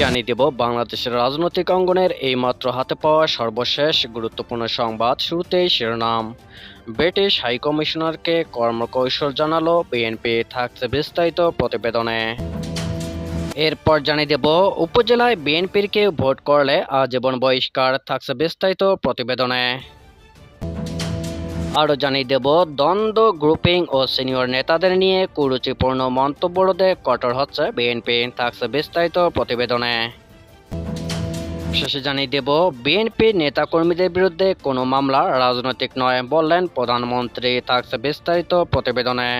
জানিয়ে দেব, বাংলাদেশের রাজনৈতিক অঙ্গনের এইমাত্র হাতে পাওয়া সর্বশেষ গুরুত্বপূর্ণ সংবাদ শুরুতেই শিরোনাম। ব্রিটিশ হাইকমিশনারকে কর্মকৌশল জানালো বিএনপি, থাকছে বিস্তারিত প্রতিবেদনে। এরপর জানিয়ে দেব, উপজেলায় বিএনপির কেউ ভোট করলে আজীবন বহিষ্কার, থাকছে বিস্তারিত প্রতিবেদনে। আরও জানিয়ে দেব, দ্বন্দ্ব গ্রুপিং ও সিনিয়র নেতাদের নিয়ে কুরুচিপূর্ণ মন্তব্য রোধে কঠোর হচ্ছে বিএনপি। থাকছে বিস্তারিত প্রতিবেদনে। শেষে জানিয়ে দেব বিএনপির নেতাকর্মীদের বিরুদ্ধে কোনো মামলা রাজনৈতিক নয় বললেন প্রধানমন্ত্রী। থাকছে বিস্তারিত প্রতিবেদনে।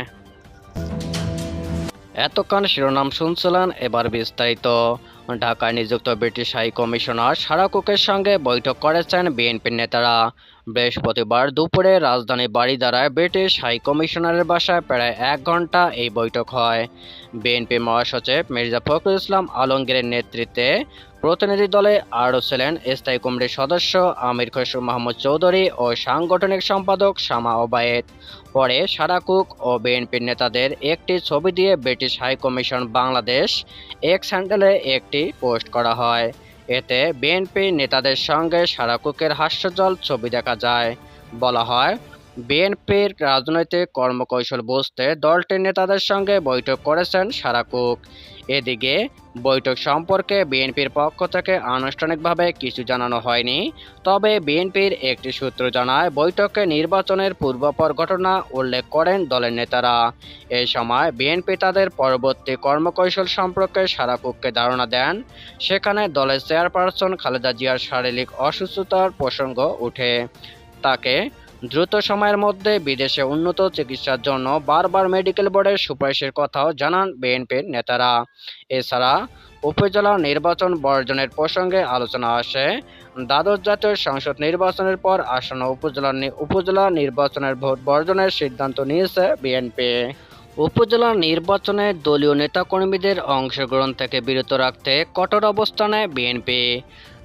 এতক্ষণ শিরোনাম শুনছিলেন, এবার বিস্তারিত। ঢাকায় নিযুক্ত ব্রিটিশ হাই কমিশনার সারাকুকের সঙ্গে বৈঠক করেছেন বিএনপির নেতারা। বৃহস্পতিবার দুপুরে রাজধানী বাড়িধারায় ব্রিটিশ হাই কমিশনারের বাসায় প্রায় এক ঘণ্টা এই বৈঠক হয়। বিএনপি মহাসচিব মির্জা ফখরুল ইসলাম আলমগীরের নেতৃত্বে প্রতিনিধি দলে আরও ছিলেন স্থায়ী কমিটির সদস্য আমির খসরু মাহমুদ চৌধুরী ও সাংগঠনিক সম্পাদক শামা ওবায়েদ। পরে সারা সারাকুক ও বিএনপির নেতাদের একটি ছবি দিয়ে ব্রিটিশ হাইকমিশন বাংলাদেশ এক স্যান্ডেলে একটি পোস্ট করা হয়। এতে বিএনপি নেতাদের সঙ্গে সারাকুকের হাস্যজল ছবি দেখা যায়। বলা হয় বিএনপির রাজনৈতিক কর্মকৌশল বুঝতে দলটির নেতাদের সঙ্গে বৈঠক করেছেন সারাকুক এদিকে, বৈঠক সম্পর্কে বিএনপির পক্ষ থেকে আনুষ্ঠানিকভাবে কিছু জানানো হয়নি, তবে বিএনপির একটি সূত্র জানায়, বৈঠকে নির্বাচনের পূর্বপর ঘটনা উল্লেখ করেন দলের নেতারা। এ সময় বিএনপি তাদের পরবর্তী কর্মকৌশল সম্পর্কে সারাকুককে ধারণা দেন। সেখানে দলের চেয়ারপারসন খালেদা জিয়ার শারীরিক অসুস্থতার প্রসঙ্গ উঠে তাকে দ্রুত সময়ের মধ্যে বিদেশে উন্নত চিকিৎসার জন্য বারবার মেডিকেল বোর্ডের সুপারিশের কথাও জানান বিএনপির নেতারা। এছাড়া উপজেলা নির্বাচন বর্জনের প্রসঙ্গে আলোচনা আসে, দ্বাদশ জাতীয় সংসদ নির্বাচনের পর আসন্ন উপজেলা উপজেলা নির্বাচনের ভোট বর্জনের সিদ্ধান্ত নিয়েছে বিএনপি। উপজেলা নির্বাচনে দলীয় নেতাকর্মীদের অংশগ্রহণ থেকে বিরত রাখতে কঠোর অবস্থানে বিএনপি।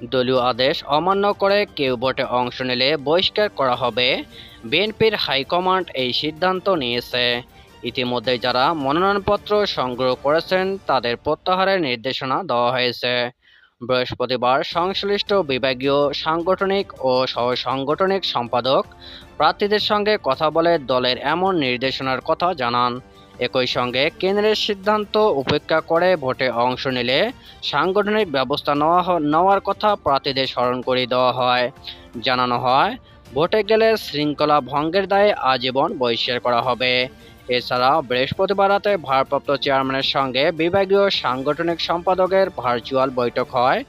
দলীয় আদেশ অমান্য করে কেউ ভোটে অংশ নিলে বহিষ্কার করা হবে। বিএনপির হাইকমান্ড এই সিদ্ধান্ত নিয়েছে। ইতিমধ্যে যারা মনোনয়নপত্র সংগ্রহ করেছেন, তাদের প্রত্যাহারের নির্দেশনা দেওয়া হয়েছে। বৃহস্পতিবার সংশ্লিষ্ট বিভাগীয় সাংগঠনিক ও সহ সাংগঠনিক সম্পাদক প্রার্থীদের সঙ্গে কথা বলে দলের এমন নির্দেশনার কথা জানান। একই সঙ্গে কেন্দ্রের সিদ্ধান্ত উপেক্ষা করে ভোটে অংশ নিলে সাংগঠনিক ব্যবস্থা নেওয়া নেওয়ার কথা প্রার্থীদের স্মরণ করিয়ে দেওয়া হয়। জানানো হয়, ভোটে গেলে শৃঙ্খলা ভঙ্গের দায়ে আজীবন বহিষ্কার করা হবে। এছাড়া বৃহস্পতিবার রাতে ভারপ্রাপ্ত চেয়ারম্যানের সঙ্গে বিভাগীয় সাংগঠনিক সম্পাদকের ভার্চুয়াল বৈঠক হয়।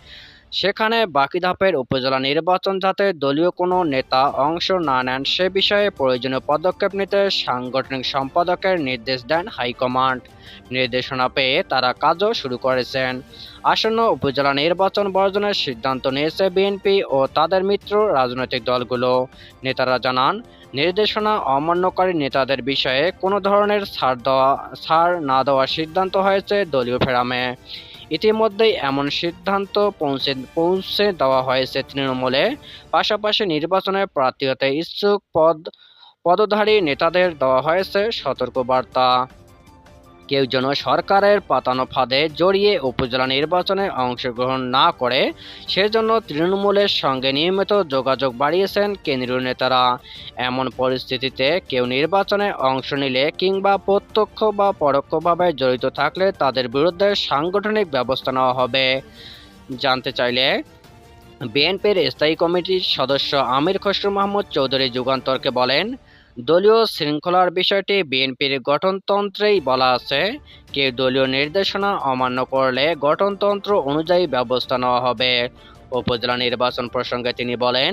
সেখানে বাকি ধাপের উপজেলা নির্বাচন যাতে দলীয় কোনো নেতা অংশ না নেন, সে বিষয়ে প্রয়োজনীয় পদক্ষেপ নিতে সাংগঠনিক সম্পাদকের নির্দেশ দেন হাইকমান্ড। নির্দেশনা পেয়ে তারা কাজও শুরু করেছেন। আসন্ন উপজেলা নির্বাচন বর্জনের সিদ্ধান্ত নিয়েছে বিএনপি ও তাদের মিত্র রাজনৈতিক দলগুলো। নেতারা জানান, নির্দেশনা অমান্যকারী নেতাদের বিষয়ে কোনো ধরনের ছাড় দেওয়া ছাড় না দেওয়ার সিদ্ধান্ত হয়েছে দলীয় ফেরামে। ইতিমধ্যেই এমন সিদ্ধান্ত পৌঁছে পৌঁছে দেওয়া হয়েছে তৃণমূলে পাশাপাশি নির্বাচনের প্রার্থী হতে ইচ্ছুক পদ, পদধারী নেতাদের দেওয়া হয়েছে সতর্কবার্তা। কেউ যেন সরকারের পাতানো ফাঁদে জড়িয়ে উপজেলা নির্বাচনে অংশগ্রহণ না করে, সেজন্য তৃণমূলের সঙ্গে নিয়মিত যোগাযোগ বাড়িয়েছেন কেন্দ্রীয় নেতারা। এমন পরিস্থিতিতে কেউ নির্বাচনে অংশ নিলে কিংবা প্রত্যক্ষ বা পরোক্ষভাবে জড়িত থাকলে তাদের বিরুদ্ধে সাংগঠনিক ব্যবস্থা নেওয়া হবে। জানতে চাইলে বিএনপির স্থায়ী কমিটির সদস্য আমির খসরু মাহমুদ চৌধুরী যুগান্তরকে বলেন দলীয় শৃঙ্খলার বিষয়টি বিএনপির গঠনতন্ত্রেই বলা আছে। কেউ দলীয় নির্দেশনা অমান্য করলে গঠনতন্ত্র অনুযায়ী ব্যবস্থা নেওয়া হবে। উপজেলা নির্বাচন প্রসঙ্গে তিনি বলেন,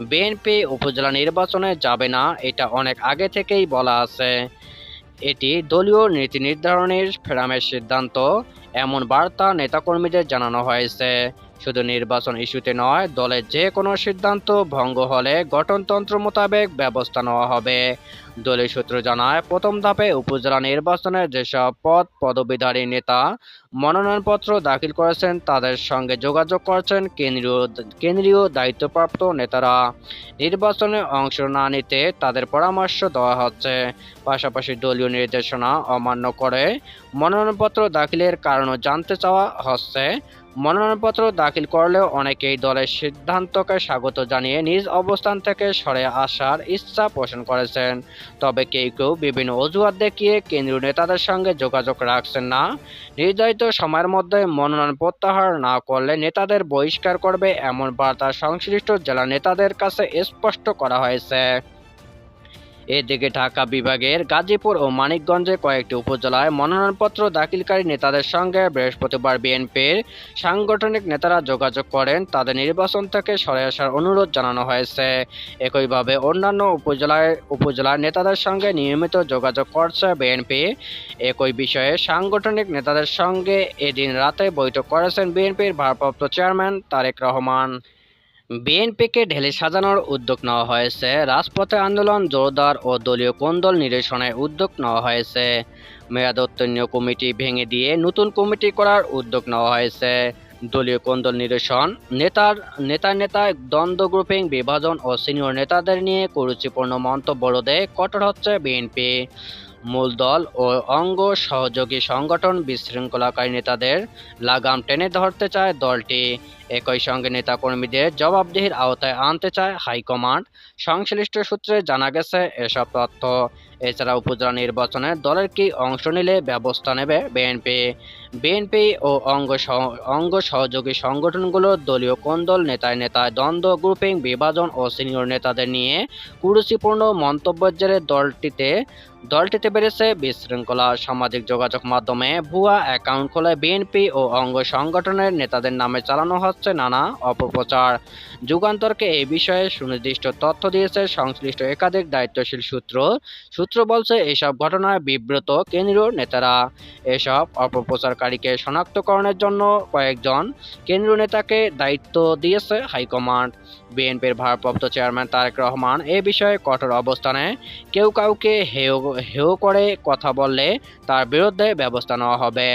বিএনপি উপজেলা নির্বাচনে যাবে না, এটা অনেক আগে থেকেই বলা আছে। এটি দলীয় নীতি নির্ধারণের ফেরামের সিদ্ধান্ত, এমন বার্তা নেতাকর্মীদের জানানো হয়েছে। শুধু নির্বাচন ইস্যুতে নয়, দলের যে কোনো সিদ্ধান্ত ভঙ্গ হলে গঠনতন্ত্র মোতাবেক ব্যবস্থা নেওয়া হবে। দলীয় সূত্র জানায়, প্রথম ধাপে উপজেলা নির্বাচনে যেসব পদ পদবীধারী নেতা মনোনয়নপত্র দাখিল করেছেন, তাদের সঙ্গে যোগাযোগ করছেন কেন্দ্রীয় কেন্দ্রীয় দায়িত্বপ্রাপ্ত নেতারা। নির্বাচনে অংশ না নিতে তাদের পরামর্শ দেওয়া হচ্ছে। পাশাপাশি দলীয় নির্দেশনা অমান্য করে মনোনয়নপত্র দাখিলের কারণও জানতে চাওয়া হচ্ছে। মনোনয়নপত্র দাখিল করলেও অনেকেই দলের সিদ্ধান্তকে স্বাগত জানিয়ে নিজ অবস্থান থেকে সরে আসার ইচ্ছা পোষণ করেছেন। তবে কেউ কেউ বিভিন্ন অজুহাত দেখিয়ে কেন্দ্রীয় নেতাদের সঙ্গে যোগাযোগ রাখছেন না। নির্ধারিত সময়ের মধ্যে মনোনয়ন প্রত্যাহার না করলে নেতাদের বহিষ্কার করবে এমন বার্তা সংশ্লিষ্ট জেলা নেতাদের কাছে স্পষ্ট করা হয়েছে। এদিকে ঢাকা বিভাগের গাজীপুর ও মানিকগঞ্জে কয়েকটি উপজেলায় মনোনয়নপত্র দাখিলকারী নেতাদের সঙ্গে বৃহস্পতিবার বিএনপির সাংগঠনিক নেতারা যোগাযোগ করেন। তাদের নির্বাচন থেকে সরে আসার অনুরোধ জানানো হয়েছে। একইভাবে অন্যান্য উপজেলায় উপজেলার নেতাদের সঙ্গে নিয়মিত যোগাযোগ করছে বিএনপি। একই বিষয়ে সাংগঠনিক নেতাদের সঙ্গে এদিন রাতে বৈঠক করেছেন বিএনপির ভারপ্রাপ্ত চেয়ারম্যান তারেক রহমান। বিএনপিকে ঢেলে সাজানোর উদ্যোগ নেওয়া হয়েছে। রাজপথে আন্দোলন, জোরদার ও দলীয় কোন্দল নিরসনের উদ্যোগ নেওয়া হয়েছে। মেয়াদোত্তীর্ণ কমিটি ভেঙে দিয়ে নতুন কমিটি করার উদ্যোগ নেওয়া হয়েছে। দলীয় কোন্দল নিরসন, নেতার নেতা নেতা দ্বন্দ্ব গ্রুপিং, বিভাজন ও সিনিয়র নেতাদের নিয়ে কুরুচিপূর্ণ মন্তব্য রোধে কঠোর হচ্ছে বিএনপি। মূল দল ও অঙ্গ সহযোগী সংগঠন বিশৃঙ্খলাকারী নেতাদের লাগাম টেনে ধরতে চায় দলটি। একই সঙ্গে নেতাকর্মীদের জবাবদিহির আওতায় আনতে চায় হাইকমান্ড। সংশ্লিষ্ট সূত্রে জানা গেছে, এসব তথ্য এছাড়া উপজেলা নির্বাচনে দলের কি অংশ নিলে ব্যবস্থা নেবে বিএনপি। বিএনপি ও অঙ্গ অঙ্গ সহযোগী সংগঠনগুলো দলীয় কোন্দল নেতায় নেতায় দ্বন্দ্ব, গ্রুপিং, বিভাজন ও সিনিয়র নেতাদের নিয়ে কুরুচিপূর্ণ মন্তব্যের জেরে দলটিতে দলটিতে বেড়েছে বিশৃঙ্খলা। সামাজিক যোগাযোগ মাধ্যমে ভুয়া অ্যাকাউন্ট খোলে বিএনপি ও অঙ্গ সংগঠনের নেতাদের নামে চালানো হচ্ছে নানা অপপ্রচার। যুগান্তরকে এই বিষয়ে সুনির্দিষ্ট তথ্য দিয়েছে সংশ্লিষ্ট একাধিক দায়িত্বশীল সূত্র। সূত্র বলছে, এসব ঘটনায় বিব্রত কেন্দ্রীয় নেতারা। এসব অপপ্রচারকারীকে শনাক্তকরণের জন্য কয়েকজন কেন্দ্রীয় নেতাকে দায়িত্ব দিয়েছে হাইকমান্ড। বিএনপির ভারপ্রাপ্ত চেয়ারম্যান তারেক রহমান এ বিষয়ে কঠোর অবস্থানে কেউ কাউকে হেয় হেয় করে কথা বললে তার বিরুদ্ধে ব্যবস্থা নেওয়া হবে।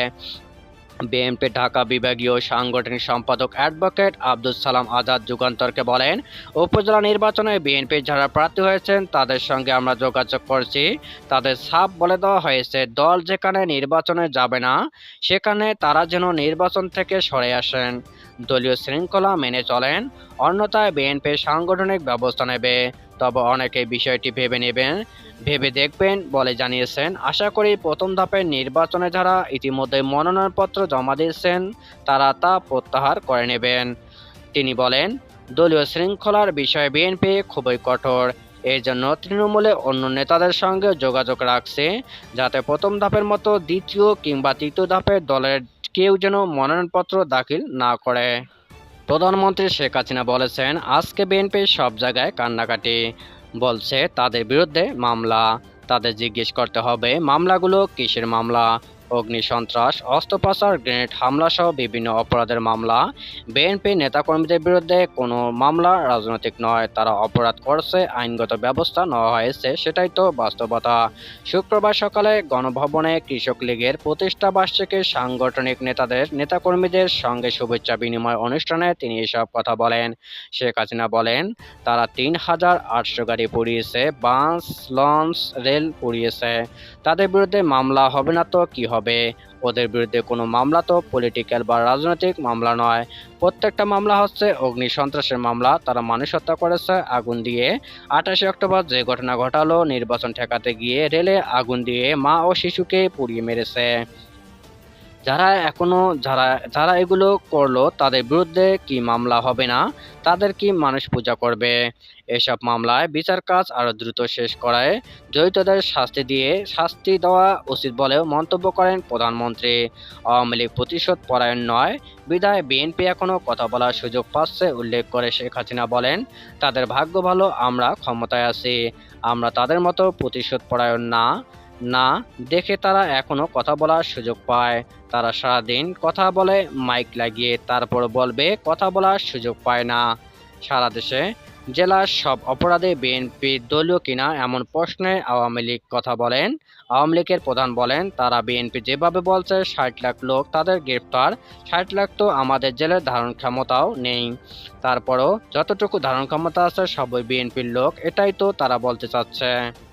বিএনপি ঢাকা বিভাগীয় সাংগঠনিক সম্পাদক অ্যাডভোকেট আব্দুল সালাম আজাদ যুগান্তরকে বলেন, উপজেলা নির্বাচনে বিএনপি যারা প্রার্থী হয়েছেন, তাদের সঙ্গে আমরা যোগাযোগ করছি। তাদের সাপ বলে দেওয়া হয়েছে, দল যেখানে নির্বাচনে যাবে না, সেখানে তারা যেন নির্বাচন থেকে সরে আসেন। দলীয় শৃঙ্খলা মেনে চলেন, অন্যথায় বিএনপি সাংগঠনিক ব্যবস্থা নেবে। তবে অনেকে বিষয়টি ভেবে নেবেন, ভেবে দেখবেন বলে জানিয়েছেন। আশা করি প্রথম ধাপের নির্বাচনে যারা ইতিমধ্যে মনোনয়নপত্র জমা দিয়েছেন, তারা তা প্রত্যাহার করে নেবেন। তিনি বলেন, দলীয় শৃঙ্খলার বিষয়ে বিএনপি খুবই কঠোর। এই জন্য তৃণমূলে অন্য নেতাদের সঙ্গে যোগাযোগ রাখছে, যাতে প্রথম ধাপের মতো দ্বিতীয় কিংবা তৃতীয় ধাপের দলের কেউ যেন মনোনয়নপত্র দাখিল না করে। প্রধানমন্ত্রী শেখ হাসিনা বলেছেন, আজকে বিএনপি সব জায়গায় কান্নাকাটি। বলছে, তাদের বিরুদ্ধে মামলা। তাদের জিজ্ঞেস করতে হবে, মামলাগুলো কিসের মামলা? অগ্নি সন্ত্রাস অস্ত্র পাচার গ্রেনেড হামলা সহ বিভিন্ন অপরাধের মামলা। বিএনপি নেতাকর্মীদের বিরুদ্ধে কোনো মামলা রাজনৈতিক নয়, তারা অপরাধ করছে, আইনগত ব্যবস্থা নেওয়া হয়েছে, সেটাই তো বাস্তবতা। শুক্রবার সকালে গণভবনে কৃষক লীগের প্রতিষ্ঠা বার্ষিকীর সাংগঠনিক নেতাদের, নেতাকর্মীদের সঙ্গে শুভেচ্ছা বিনিময় অনুষ্ঠানে তিনি এসব কথা বলেন। শেখ হাসিনা বলেন, তারা তিন হাজার আটশো গাড়ি পুড়িয়েছে, বাস, লঞ্চ, রেল পুড়িয়েছে। তাদের বিরুদ্ধে মামলা হবে না তো কি হবে? ওদের বিরুদ্ধে কোনো মামলা তো পলিটিক্যাল বা রাজনৈতিক মামলা নয়। প্রত্যেকটা মামলা হচ্ছে অগ্নি সন্ত্রাসের মামলা। তারা মানুষ হত্যা করেছে আগুন দিয়ে। আঠাশে অক্টোবর যে ঘটনা ঘটালো, নির্বাচন ঠেকাতে গিয়ে রেলে আগুন দিয়ে মা ও শিশুকে পুড়িয়ে মেরেছে। যারা এখনও যারা যারা এগুলো করল তাদের বিরুদ্ধে কি মামলা হবে না, তাদের কি মানুষ পূজা করবে? এসব মামলায় বিচার কাজ আরও দ্রুত শেষ করায় জড়িতদের শাস্তি দিয়ে শাস্তি দেওয়া উচিত বলেও মন্তব্য করেন প্রধানমন্ত্রী। আওয়ামী লীগ প্রতিশোধ পরায়ণ নয়, বিদায় বিএনপি এখনও কথা বলার সুযোগ পাচ্ছে উল্লেখ করে শেখ হাসিনা বলেন, তাদের ভাগ্য ভালো, আমরা ক্ষমতায় আছি। আমরা তাদের মতো প্রতিশোধ পরায়ণ না। না দেখে তারা এখনও কথা বলার সুযোগ পায়। তারা সারাদিন কথা বলে, মাইক লাগিয়ে তারপর বলবে, কথা বলার সুযোগ পায় না। সারা দেশে, জেলার সব অপরাধে বিএনপি দলীয় কিনা এমন প্রশ্নে আওয়ামী লীগ কথা বলেন। আওয়ামী লীগের প্রধান বলেন, তারা বিএনপি যেভাবে বলছে, ষাট লাখ লোক তাদের গ্রেপ্তার, ষাট লাখ তো আমাদের জেলের ধারণ ক্ষমতাও নেই। তারপরও যতটুকু ধারণ ক্ষমতা আছে, সবই বিএনপির লোক, এটাই তো তারা বলতে চাচ্ছে।